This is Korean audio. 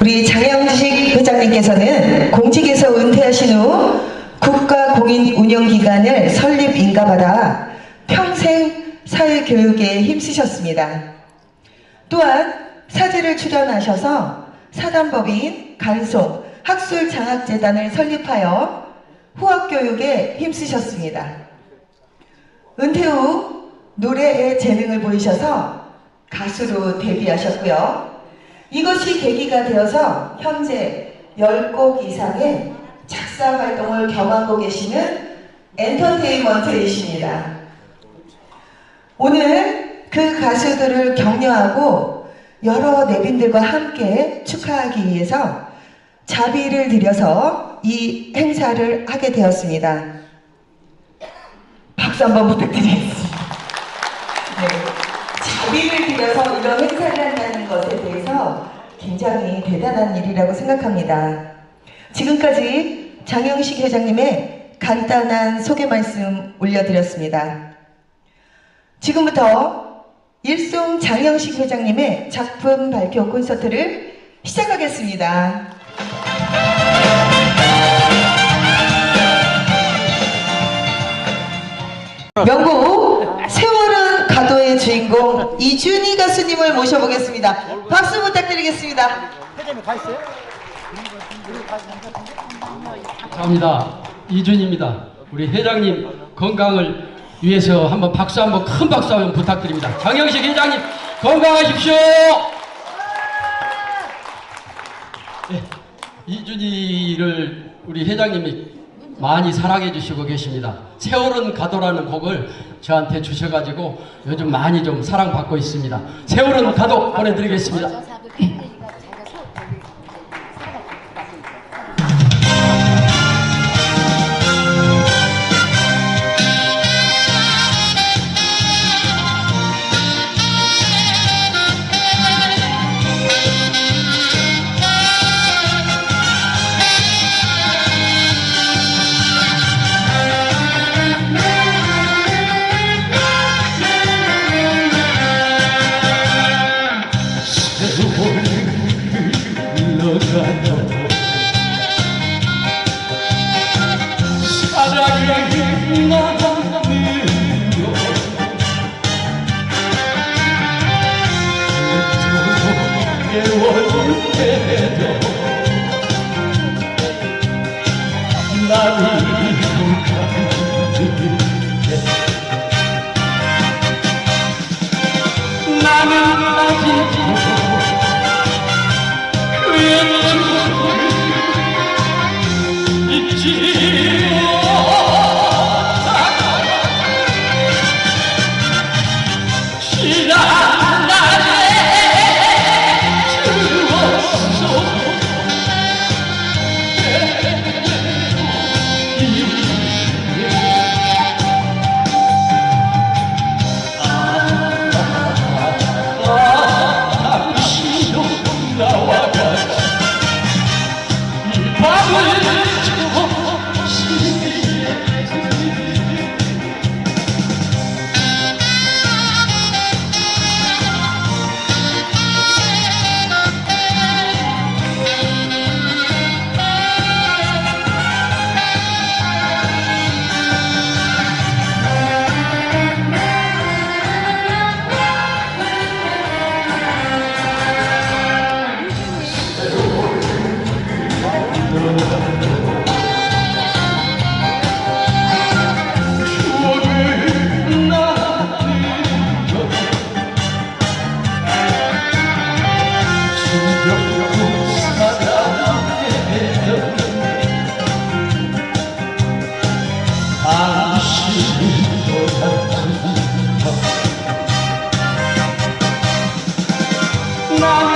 우리 장영식 회장님께서는 공직에서 은퇴하신 후 국가공인 운영기관을 설립 인가받아 평생 사회교육에 힘쓰셨습니다. 또한 사제를 출연하셔서 사단법인 간송 학술장학재단을 설립하여 후학교육에 힘쓰셨습니다. 은퇴 후 노래에 재능을 보이셔서 가수로 데뷔하셨고요. 이것이 계기가 되어서 현재 10곡 이상의 작사 활동을 겸하고 계시는 엔터테인먼트이십니다. 오늘 그 가수들을 격려하고 여러 내빈들과 함께 축하하기 위해서 자비를 들여서 이 행사를 하게 되었습니다. 박수 한번 부탁드리겠습니다. 네. 자비를 들여서 이런 행사를 한다는 것에 대해서 굉장히 대단한 일이라고 생각합니다. 지금까지 장영식 회장님의 간단한 소개 말씀 올려드렸습니다. 지금부터 일송 장영식 회장님의 작품 발표 콘서트를 시작하겠습니다. 명곡 가도의 주인공 이준희 가수님을 모셔보겠습니다. 박수 부탁드리겠습니다. 감사합니다. 이준입니다. 우리 회장님 건강을 위해서 한번 박수 한번 큰 박수 한번 부탁드립니다. 장영식 회장님 건강하십시오. 네, 이준이를 우리 회장님이 많이 사랑해 주시고 계십니다. 세월은 가도라는 곡을 저한테 주셔가지고 요즘 많이 좀 사랑받고 있습니다. 세월은 가도 보내드리겠습니다. 사 Mama.